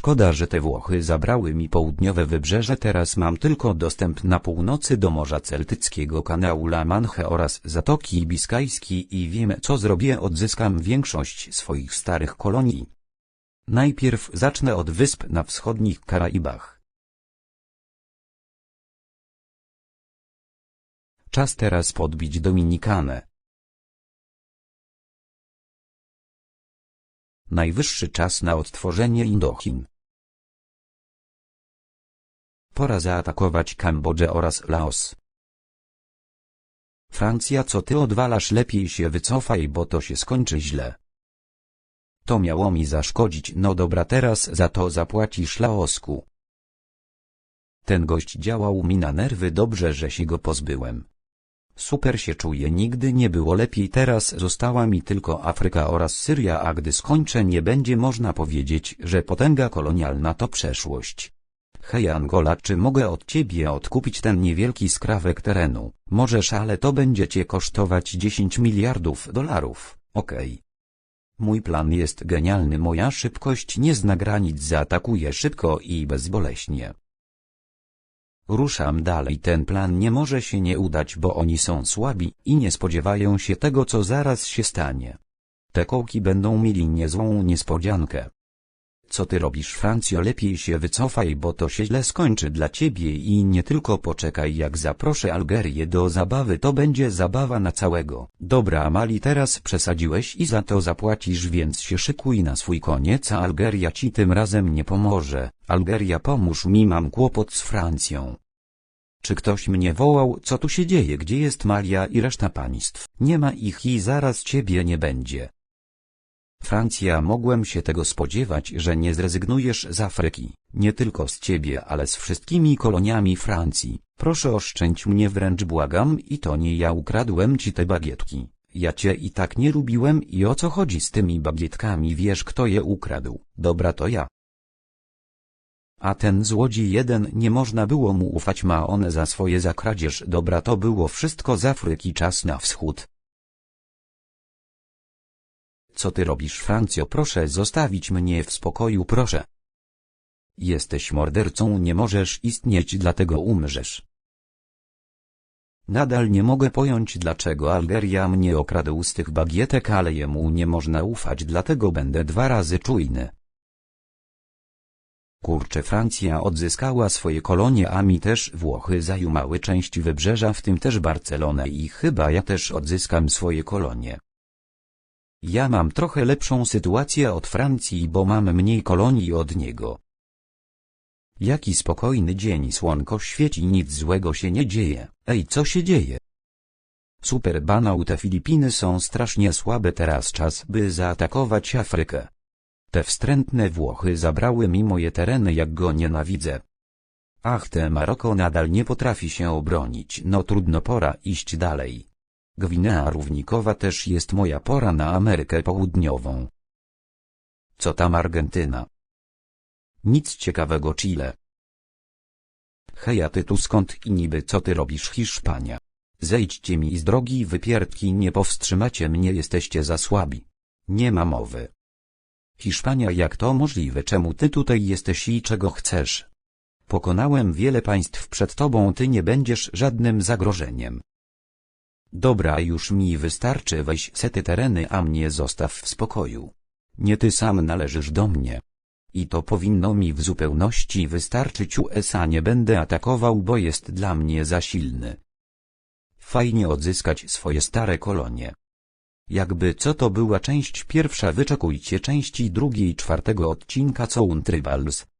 Szkoda, że te Włochy zabrały mi południowe wybrzeże teraz mam tylko dostęp na północy do Morza Celtyckiego kanału La Manche oraz Zatoki Biskajskiej i wiem co zrobię odzyskam większość swoich starych kolonii. Najpierw zacznę od wysp na wschodnich Karaibach. Czas teraz podbić Dominikanę. Najwyższy czas na odtworzenie Indochin. Pora zaatakować Kambodżę oraz Laos. Francja co ty odwalasz lepiej się wycofaj bo to się skończy źle. To miało mi zaszkodzić no dobra teraz za to zapłacisz Laosku. Ten gość działał mi na nerwy dobrze że się go pozbyłem. Super się czuję nigdy nie było lepiej teraz została mi tylko Afryka oraz Syria a gdy skończę nie będzie można powiedzieć, że potęga kolonialna to przeszłość. Hej Angola czy mogę od ciebie odkupić ten niewielki skrawek terenu? Możesz ale to będzie cię kosztować 10 miliardów dolarów, okej. Okay. Mój plan jest genialny moja szybkość nie zna granic zaatakuję szybko i bezboleśnie. Ruszam dalej ten plan nie może się nie udać bo oni są słabi i nie spodziewają się tego co zaraz się stanie. Te kołki będą mieli niezłą niespodziankę. Co ty robisz Francjo lepiej się wycofaj bo to się źle skończy dla ciebie i nie tylko poczekaj jak zaproszę Algerię do zabawy to będzie zabawa na całego. Dobra Mali teraz przesadziłeś i za to zapłacisz więc się szykuj na swój koniec a Algeria ci tym razem nie pomoże. Algeria pomóż mi mam kłopot z Francją. Czy ktoś mnie wołał, co tu się dzieje, gdzie jest Malia i reszta państw? Nie ma ich i zaraz ciebie nie będzie. Francja mogłem się tego spodziewać, że nie zrezygnujesz z Afryki, nie tylko z ciebie, ale z wszystkimi koloniami Francji. Proszę oszczędź mnie wręcz błagam i to nie ja ukradłem ci te bagietki. Ja cię i tak nie lubiłem i o co chodzi z tymi bagietkami wiesz kto je ukradł. Dobra to ja. A ten złodziej jeden nie można było mu ufać ma one za swoje za kradzież dobra to było wszystko z Afryki czas na wschód. Co ty robisz Francjo proszę zostawić mnie w spokoju proszę. Jesteś mordercą nie możesz istnieć dlatego umrzesz. Nadal nie mogę pojąć dlaczego Algeria mnie okradł z tych bagietek ale jemu nie można ufać dlatego będę dwa razy czujny. Kurczę Francja odzyskała swoje kolonie a mi też Włochy zajumały część wybrzeża w tym też Barcelonę i chyba ja też odzyskam swoje kolonie. Ja mam trochę lepszą sytuację od Francji bo mam mniej kolonii od niego. Jaki spokojny dzień słonko świeci nic złego się nie dzieje. Ej co się dzieje? Super banał te Filipiny są strasznie słabe teraz czas by zaatakować Afrykę. Te wstrętne Włochy zabrały mi moje tereny jak go nienawidzę. Ach te Maroko nadal nie potrafi się obronić no trudno pora iść dalej. Gwinea Równikowa też jest moja pora na Amerykę Południową. Co tam Argentyna? Nic ciekawego Chile. Hej a ty tu skąd i niby co ty robisz Hiszpania? Zejdźcie mi z drogi wypierdki nie powstrzymacie mnie jesteście za słabi. Nie ma mowy. Hiszpania jak to możliwe czemu ty tutaj jesteś i czego chcesz? Pokonałem wiele państw przed tobą ty nie będziesz żadnym zagrożeniem. Dobra już mi wystarczy weź sety tereny a mnie zostaw w spokoju. Nie ty sam należysz do mnie. I to powinno mi w zupełności wystarczyć USA nie będę atakował bo jest dla mnie za silny. Fajnie odzyskać swoje stare kolonie. Jakby co to była część pierwsza wyczekujcie części drugiej czwartego odcinka Coun Tribals.